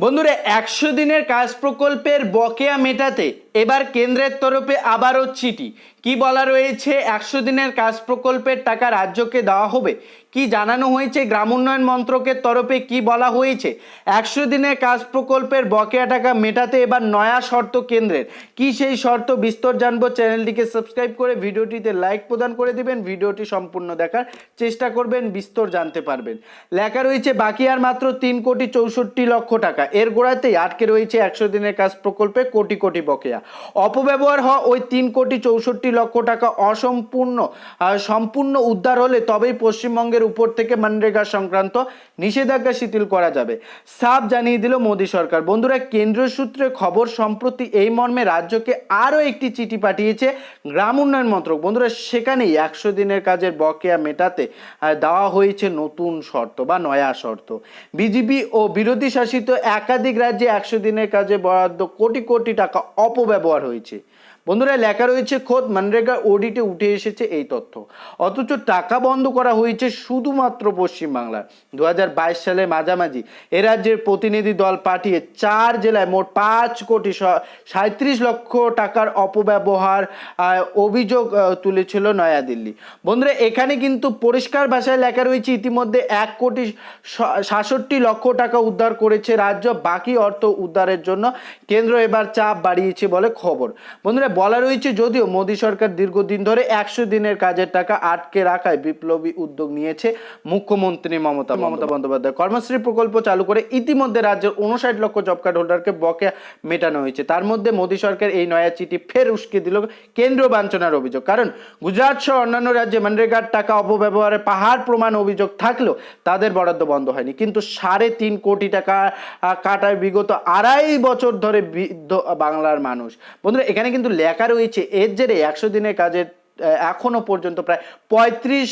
বন্ধুরা একশো দিনের কাজ প্রকল্পের বকেয়া মেটাতে এবার কেন্দ্রের তরফে আবারও চিঠি। কি বলা রয়েছে, একশো দিনের কাজ প্রকল্পের টাকা রাজ্যকে দেওয়া হবে? কি জানানো হয়েছে, গ্রাম উন্নয়ন মন্ত্রকের তরফে কি বলা হয়েছে? একশো দিনের কাজ প্রকল্পের বকেয়া টাকা মেটাতে এবার নয়া শর্ত কেন্দ্রের। কি সেই শর্ত, বিস্তর জানব। চ্যানেলটিকে সাবস্ক্রাইব করে ভিডিওটিতে লাইক প্রদান করে দিবেন। ভিডিওটি সম্পূর্ণ দেখার চেষ্টা করবেন, বিস্তর জানতে পারবেন। লেখা রয়েছে, বাকি আর মাত্র তিন কোটি চৌষট্টি লক্ষ টাকা। এর গোড়াতেই আটকে রয়েছে একশো দিনের কাজ প্রকল্পে কোটি কোটি বকেয়া। অপব্যবহার হওয়া ওই তিন কোটি চৌষট্টি লক্ষ টাকা অসম্পূর্ণ সম্পূর্ণ উদ্ধার হলে তবেই পশ্চিমবঙ্গের উপর থেকে মনরেগা সংক্রান্ত নিষেধাজ্ঞা শিথিল করা যাবে। সাফ জানিয়ে দিল মোদী সরকার। বন্ধুরা, কেন্দ্রীয় সূত্রে খবর, সম্প্রতি এই মর্মে রাজ্যকে আরও একটি চিঠি পাঠিয়েছে গ্রাম উন্নয়ন মন্ত্রক। বন্ধুরা, সেখানেই একশো দিনের কাজের বকেয়া মেটাতে দেওয়া হয়েছে নতুন শর্ত বা নয়া শর্ত। বিজেপি ও বিরোধী শাসিত একাধিক রাজ্যে একশো দিনের কাজে বরাদ্দ কোটি কোটি টাকা অপব্যবহার হয়েছে। বন্ধুরা, লেখা রয়েছে, খোদ মানরেগা অডিটে উঠে এসেছে এই তথ্য। অথচ টাকা বন্ধ করা হয়েছে শুধুমাত্র পশ্চিমবাংলার দু হাজার বাইশ সালে মাঝামাঝি এ রাজ্যের প্রতিনিধি দল পাঠিয়ে চার জেলায় মোট পাঁচ কোটি সাঁত্রিশ লক্ষ টাকার অপব্যবহার অভিযোগ তুলেছিল নয়াদিল্লি। বন্ধুরা, এখানে কিন্তু পরিষ্কার ভাষায় লেখা রয়েছে, ইতিমধ্যে এক কোটি সাতষট্টি লক্ষ টাকা উদ্ধার করেছে রাজ্য, বাকি অর্থ উদ্ধারের জন্য কেন্দ্র এবার চাপ বাড়িয়েছে বলে খবর। বন্ধুরা বলা রয়েছে যদিও মোদী সরকার দীর্ঘদিন ধরে একশো দিনের কাজের টাকা আটকে রাখায় বিপ্লবী উদ্যোগ নিয়েছে মুখ্যমন্ত্রী মমতা মমতা বন্দ্যোপাধ্যায়। কর্মশ্রী প্রকল্প চালু করে ইতিমধ্যে রাজ্যের উনষাট লক্ষ জব কার্ড হোল্ডারকে বকেয়া মেটানো হয়েছে। তার মধ্যে মোদী সরকার এই নয়া চিঠি ফের উস্কে দিল কেন্দ্রীয় বাঞ্ছনার অভিযোগ। কারণ গুজরাট সহ অন্যান্য রাজ্যে মনরেগার টাকা অপব্যবহারে পাহাড় প্রমাণ অভিযোগ থাকলেও তাদের বরাদ্দ বন্ধ হয়নি। কিন্তু সাড়ে তিন কোটি টাকা কাটায় বিগত আড়াই বছর ধরে বৃদ্ধ বাংলার মানুষ। বন্ধুরা এখানে কিন্তু লেখা রয়েছে এর জেরে একশো দিনের কাজের আহ, এখনও পর্যন্ত প্রায় পঁয়ত্রিশ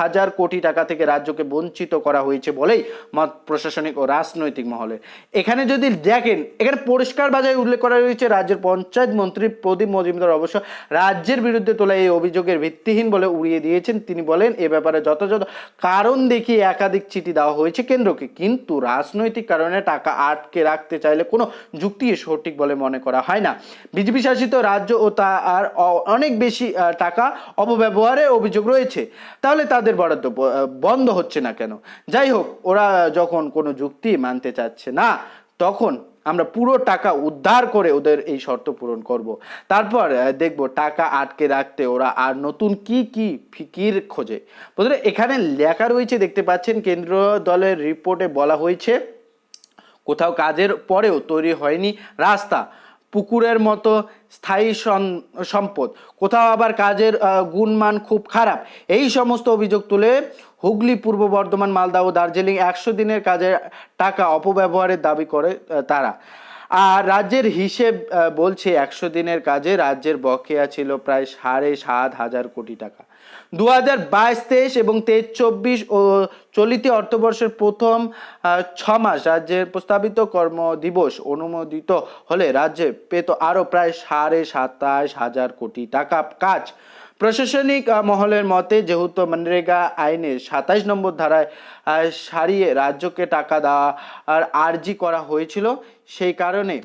হাজার কোটি টাকা থেকে রাজ্যকে বঞ্চিত করা হয়েছে বলেই মত প্রশাসনিক ও রাজনৈতিক মহলে। এখানে যদি দেখেন এখানে পরিষ্কার বাজারে উল্লেখ করা রয়েছে রাজ্যের পঞ্চায়েত মন্ত্রী প্রদীপ মজুমদার অবশ্য রাজ্যের বিরুদ্ধে তোলা এই অভিযোগের ভিত্তিহীন বলে উড়িয়ে দিয়েছেন। তিনি বলেন এ ব্যাপারে যথাযথ কারণ দেখিয়ে একাধিক চিঠি দেওয়া হয়েছে কেন্দ্রকে কিন্তু রাজনৈতিক কারণে টাকা আটকে রাখতে চাইলে কোনো যুক্তি সঠিক বলে মনে করা হয় না। বিজেপি শাসিত রাজ্য ও তা আর অনেক বেশি টাকা অপব্যবহারের অভিযোগ রয়েছে। তাহলে তাদের বরাদ্দ বন্ধ হচ্ছে না কেন? যাই হোক, ওরা যখন কোনো যুক্তি মানতে চাচ্ছে না, তখন আমরা পুরো টাকা উদ্ধার করে ওদের এই শর্ত পূরণ করব। তারপর দেখব টাকা আটকে রাখতে ওরা আর নতুন কি কি ফিকির খোঁজে। বন্ধুরা, এখানে লেখা রয়েছে, দেখতে পাচ্ছেন, কেন্দ্র দলের রিপোর্টে বলা হয়েছে, কোথাও কাজের পরেও তৈরি হয়নি রাস্তা। পুকুরের মতো স্থায়ী সম্পদ। কোথাও আবার কাজের গুণমান খুব খারাপ। এই সমস্ত অভিযোগ তুলে হুগলি পূর্ব বর্ধমান, মালদা ও দার্জিলিং একশো দিনের কাজের টাকা অপব্যবহারের দাবি করে তারা। আর রাজ্যের হিসেব বলছে একশো দিনের কাজে রাজ্যের বকেয়া ছিল প্রায় সাড়ে সাত হাজার কোটি টাকা। দু হাজার বাইশ তেইশ এবং তেইশ চব্বিশ ও চলিত অর্থবর্ষের প্রথম ছ মাস রাজ্যের প্রস্তাবিত কর্ম দিবস অনুমোদিত হলে রাজ্যে পেত আরও প্রায় সাড়ে সাতাশ হাজার কোটি টাকা কাজ। প্রশাসনিক মহলের মতে যেহেতু মনরেগা আইনের সাতাইশ নম্বর ধারায় সারিয়ে রাজ্যকে টাকা দেওয়া আর আর্জি করা হয়েছিল, সেই কারণে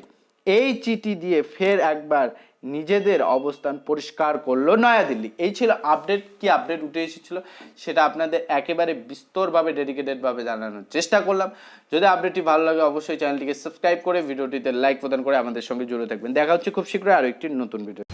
এই চিঠি দিয়ে ফের একবার নিজেদের অবস্থান পরিষ্কার করল নয়াদিল্লি। এই ছিল আপডেট, কি আপডেট উঠে এসেছিল সেটা আপনাদের একেবারে বিস্তরভাবে, ডেডিকেটেডভাবে জানানোর চেষ্টা করলাম। যদি আপডেটটি ভালো লাগে অবশ্যই চ্যানেলটিকে সাবস্ক্রাইব করে, ভিডিওটিতে লাইক প্রদান করে আমাদের সঙ্গে জুড়ে থাকবেন। দেখা হচ্ছে খুব শীঘ্রই আরও একটি নতুন ভিডিও